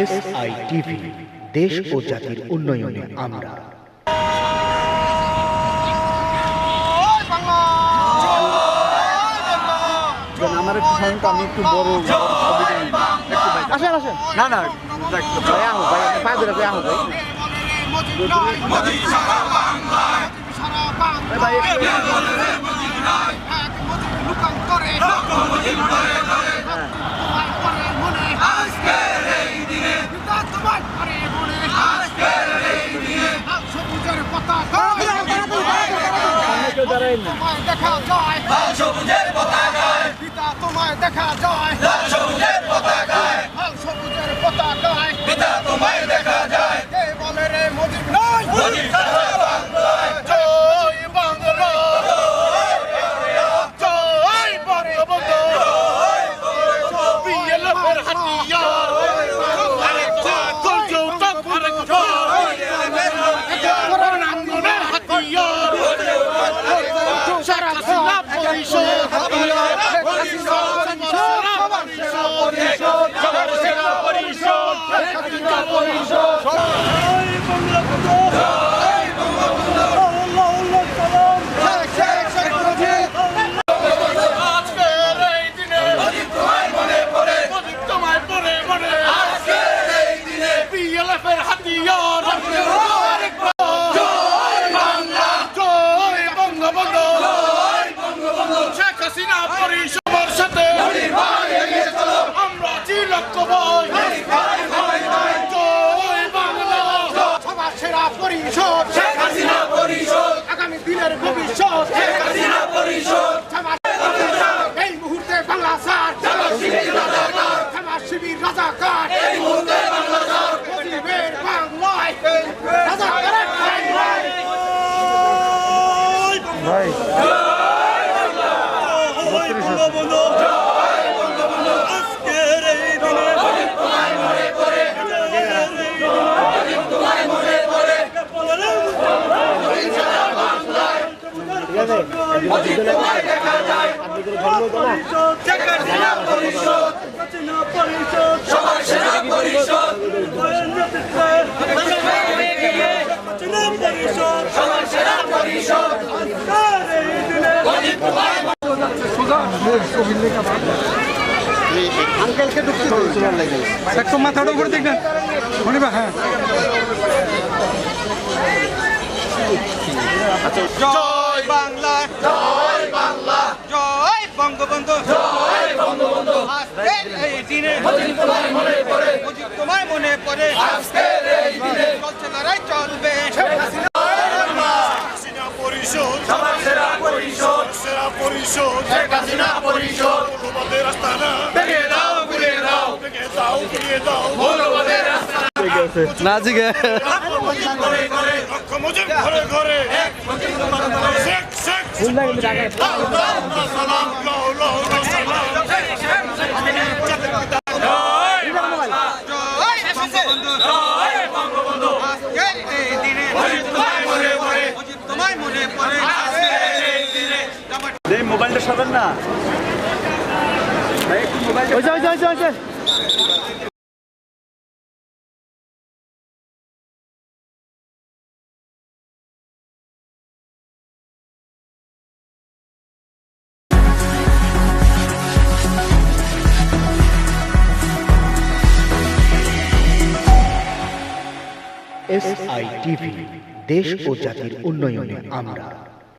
S TV দেশ ও জাতির উন্নয়নে আমরা। আমার একটু সময় তো আমি একটু বড় আসেন আসেন। না না ভাই আহো ভাই আপনি পা ধরে ভাই। আহো ভাই কেউ দাঁড়ায় না। দেখা যায়। সবুজের পতাকায়। পিতা তোমায় দেখা যায়। সবুজের পতাকায়। সবুজের পতাকায়। পিতা তোমায় আছি বই জয় বাংলা। সবার সেরা পরিষদ। শেখ হাসিনা পরিষদ। আগামী দিনের ভবিষ্যৎ। শেখ হাসিনা পরিষদ। এই মুহূর্তে বাংলা স্যার আমার শিবির রাজাকার। এই মুহূর্তে বাংলা স্যার বাংলায়। রাজাকারের বাংলায়। ভাই। আঙ্কেলকে ঢুকতে একটু মাথাটা উপরে দেখবেন শনিবার হ্যাঁ বাংলা জয় বাংলা বঙ্গবন্ধু। জয় বঙ্গবন্ধু আজকের এই দিনে মুজিব তোমায় মনে পড়ে। মুজিব তোমায় মনে পড়ে আজকের এই দিনে চলছে লড়াই চলবে। হাসিনা পরিষদ সবার সেরা পরিষদ। সেরা পরিষদ। শেখ হাসিনা পরিষদ। মৌলবাদের আস্তানা। ভেঙে দাও ঘুরিয়ে দাও। ভেঙে দাও ঘুরিয়ে দাও। মৌলবাদের আস্তানা। না জিগে ঘরে ঘরে। মুজিব ঘরে ঘরে। শেখ মোবাইলটা সাবেন না। ওই যে ওই যে ওই এস আই টিভি দেশ ও জাতির উন্নয়নে আমরা